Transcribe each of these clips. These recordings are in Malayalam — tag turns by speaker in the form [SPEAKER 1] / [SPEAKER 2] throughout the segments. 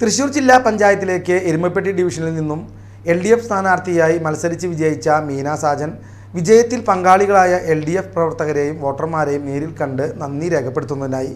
[SPEAKER 1] തൃശൂർ ജില്ലാ പഞ്ചായത്തിലേക്ക് എരുമപ്പെട്ടി ഡിവിഷനിൽ നിന്നും എൽ ഡി എഫ് സ്ഥാനാർത്ഥിയായി മത്സരിച്ച് വിജയിച്ച മീന സാജൻ വിജയത്തിൽ പങ്കാളികളായ എൽ ഡി എഫ് പ്രവർത്തകരെയും വോട്ടർമാരെയും നേരിൽ കണ്ട് നന്ദി രേഖപ്പെടുത്തുന്നതിനായി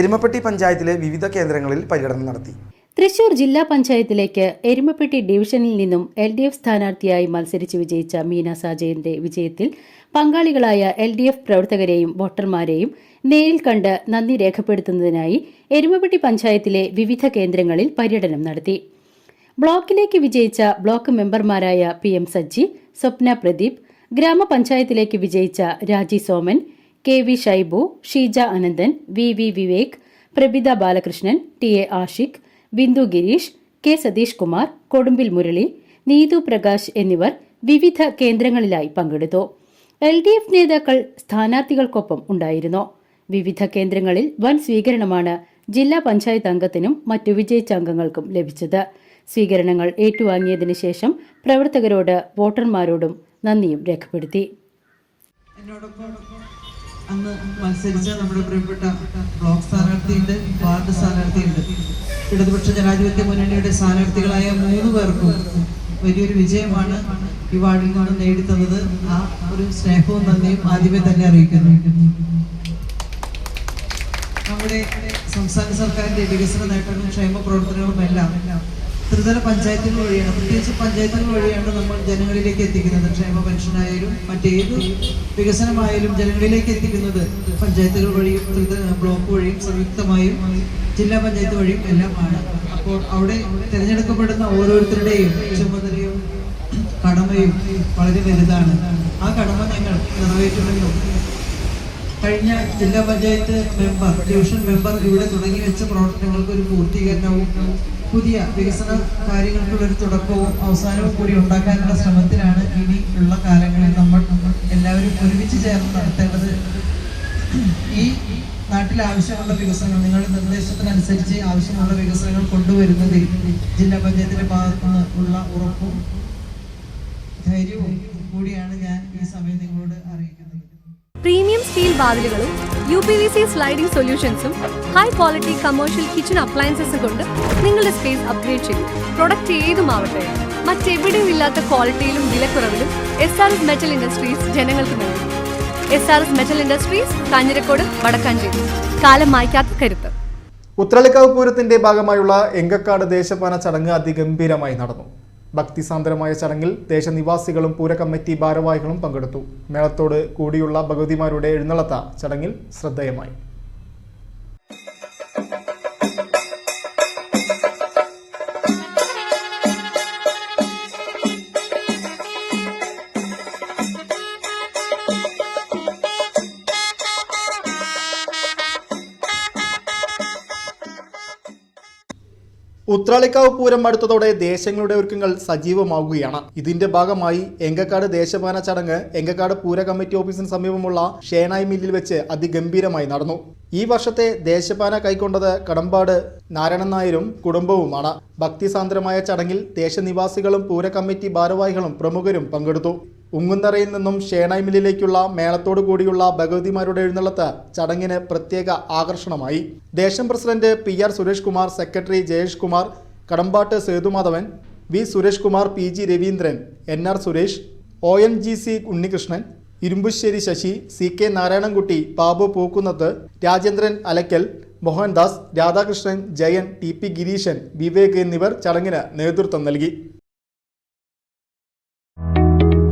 [SPEAKER 1] എരുമപ്പെട്ടി പഞ്ചായത്തിലെ വിവിധ കേന്ദ്രങ്ങളിൽ പര്യടനം നടത്തി.
[SPEAKER 2] തൃശൂർ ജില്ലാ പഞ്ചായത്തിലേക്ക് എരുമപ്പെട്ടി ഡിവിഷനിൽ നിന്നും എൽ ഡി എഫ് സ്ഥാനാർത്ഥിയായി മത്സരിച്ച് വിജയിച്ച മീന സാജയന്റെ വിജയത്തിൽ പങ്കാളികളായ എൽ ഡി എഫ് പ്രവർത്തകരെയും വോട്ടർമാരെയും നേരിൽ കണ്ട് നന്ദി രേഖപ്പെടുത്തുന്നതിനായി എരുമപ്പെട്ടി പഞ്ചായത്തിലെ വിവിധ കേന്ദ്രങ്ങളിൽ പര്യടനം നടത്തി. ബ്ലോക്കിലേക്ക് വിജയിച്ച ബ്ലോക്ക് മെമ്പർമാരായ പി എം സജ്ജി സ്വപ്ന പ്രദീപ് ഗ്രാമപഞ്ചായത്തിലേക്ക് വിജയിച്ച Raji Soman K V Shaibu Sheeja Ananthan V V Vivek Prabitha Balakrishnan T A Ashiq Bindu Girish K Satheesh Kumar കൊടുമ്പിൽ Murali Neethu Prakash എന്നിവർ വിവിധ കേന്ദ്രങ്ങളിലായി പങ്കെടുത്തു. എൽ ഡി എഫ് നേതാക്കൾ സ്ഥാനാർത്ഥികൾക്കൊപ്പം ഉണ്ടായിരുന്നു. വിവിധ കേന്ദ്രങ്ങളിൽ വൻ സ്വീകരണമാണ് ജില്ലാ പഞ്ചായത്ത് അംഗത്തിനും മറ്റു വിജയിച്ച അംഗങ്ങൾക്കും ലഭിച്ചത്. സ്വീകരണങ്ങൾ ഏറ്റുവാങ്ങിയതിനു ശേഷം പ്രവർത്തകരോട് വോട്ടർമാരോടും നന്ദിയും രേഖപ്പെടുത്തി.
[SPEAKER 3] അന്ന് മത്സരിച്ച നമ്മുടെ പ്രിയപ്പെട്ട ബ്ലോക്ക് സ്ഥാനാർത്ഥിയുണ്ട്. സ്ഥാനാർത്ഥിയുണ്ട് ഇടതുപക്ഷ ജനാധിപത്യ മുന്നണിയുടെ സ്ഥാനാർത്ഥികളായ മൂന്ന് പേർക്കും വലിയൊരു വിജയമാണ് ഈ വാർഡിൽ നിന്ന് നേടിത്തന്നത്. ആ ഒരു സ്നേഹവും നന്ദിയും ആദ്യമേ തന്നെ അറിയിക്കുന്നു. നമ്മുടെ സംസ്ഥാന സർക്കാരിന്റെ വികസന നേട്ടങ്ങളും ക്ഷേമ പ്രവർത്തനങ്ങളും എല്ലാം ത്രിതല പഞ്ചായത്തുകൾ വഴിയാണ്. പ്രത്യേകിച്ച് പഞ്ചായത്തുകൾ വഴിയാണ് നമ്മൾ ജനങ്ങളിലേക്ക് എത്തിക്കുന്നത്. ക്ഷേമ പെൻഷനായാലും മറ്റേത് വികസനമായാലും ജനങ്ങളിലേക്ക് എത്തിക്കുന്നത് പഞ്ചായത്തുകൾ വഴിയും ബ്ലോക്ക് വഴിയും സംയുക്തമായും ജില്ലാ പഞ്ചായത്ത് വഴിയും എല്ലാം ആണ് അപ്പോൾ അവിടെ തിരഞ്ഞെടുക്കപ്പെടുന്ന ഓരോരുത്തരുടെയും ചുമതലയും കടമയും വളരെ വലുതാണ്. ആ കടമ ഞങ്ങൾ നിറവേറ്റുമെന്നും കഴിഞ്ഞ ജില്ലാ പഞ്ചായത്ത് മെമ്പർ ഡിവിഷൻ മെമ്പർ ഇവിടെ തുടങ്ങി വെച്ച പ്രവർത്തനങ്ങൾക്ക് ഒരു പൂർത്തീകരണവും പുതിയ വികസന കാര്യങ്ങൾക്കുള്ള ഒരു തുടക്കവും അവസാനവും കൂടി ഉണ്ടാക്കാനുള്ള ശ്രമത്തിലാണ് ഇനി ഉള്ള കാലങ്ങളിൽ നമ്മൾ എല്ലാവരും ഒരുമിച്ച് ചേർന്ന് നടത്തേണ്ടത്. ഈ നാട്ടിലെ ആവശ്യമുള്ള വികസനങ്ങൾ നിങ്ങളുടെ നിർദ്ദേശത്തിനനുസരിച്ച് ആവശ്യമുള്ള വികസനങ്ങൾ കൊണ്ടുവരുന്നതിൽ ജില്ലാ പഞ്ചായത്തിന്റെ ഭാഗത്തു നിന്നുള്ള ഉറപ്പും ധൈര്യവും കൂടിയാണ് ഞാൻ ഈ സമയം നിങ്ങളോട് അറിയിക്കുന്നത്.
[SPEAKER 4] പ്രീമിയം സ്റ്റീൽ വാതിലുകളും U P V C sliding സൊല്യൂഷൻസും high quality commercial kitchen അപ്ലയൻസസും കൊണ്ട് നിങ്ങളുടെ സ്പേസ് അപ്ഗ്രേഡ് ചെയ്യും. പ്രൊഡക്റ്റ് ഏതുമാവട്ടെ മറ്റെവിടെയും ഇല്ലാത്ത ക്വാളിറ്റിയിലും വിലക്കുറവിലും S R S metal industries ജനങ്ങൾക്ക് നൽകും. S R S metal industries Kanjirakode Vadakkanchery കാലം മായ്ക്കാത്ത കരുത്ത്.
[SPEAKER 5] ഉത്രളിക്കാവ് പൂരത്തിന്റെ ഭാഗമായുള്ള എങ്കക്കാട് ദേശപാന ചടങ്ങ് അതിഗംഭീരമായി നടന്നു. ഭക്തിസാന്ദ്രമായ ചടങ്ങിൽ ദേശനിവാസികളും പൂരകമ്മിറ്റി ഭാരവാഹികളും പങ്കെടുത്തു. മേളത്തോട് കൂടിയുള്ള ഭഗവതിമാരുടെ എഴുന്നള്ളത്ത ചടങ്ങിൽ ശ്രദ്ധേയമായി. ഉത്രാളിക്കാവ് പൂരം അടുത്തതോടെ ദേശങ്ങളുടെ ഒരുക്കങ്ങൾ സജീവമാവുകയാണ്. ഇതിന്റെ ഭാഗമായി എങ്കക്കാട് ദേശപാന ചടങ്ങ് എങ്കക്കാട് പൂര കമ്മിറ്റി ഓഫീസിന് സമീപമുള്ള ഷേനായി മില്ലിൽ വെച്ച് അതിഗംഭീരമായി നടന്നു. ഈ വർഷത്തെ ദേശപാന കൈക്കൊണ്ടത് കടമ്പാട് നാരായണൻ നായരും കുടുംബവുമാണ്. ഭക്തിസാന്ദ്രമായ ചടങ്ങിൽ ദേശനിവാസികളും പൂര കമ്മിറ്റി ഭാരവാഹികളും പ്രമുഖരും പങ്കെടുത്തു. ഉങ്ങുന്നറയിൽ നിന്നും ഷേണായ് മില്ലിലേക്കുള്ള മേളത്തോടു കൂടിയുള്ള ഭഗവതിമാരുടെ എഴുന്നള്ളത്ത് ചടങ്ങിന് പ്രത്യേക ആകർഷണമായി. ദേശം president P R Suresh Kumar secretary Jayesh Kumar Kadambat Sethumadhavan V Suresh Kumar P G Raveendran N R Suresh O N G C Unnikrishnan Irumbussery Sasi C K Narayanankutty Babu Pookkunnath Rajendran Alakkal Mohandas Radhakrishnan Jayan T P Gireeshan Vivek എന്നിവർ ചടങ്ങിന് നേതൃത്വം നൽകി.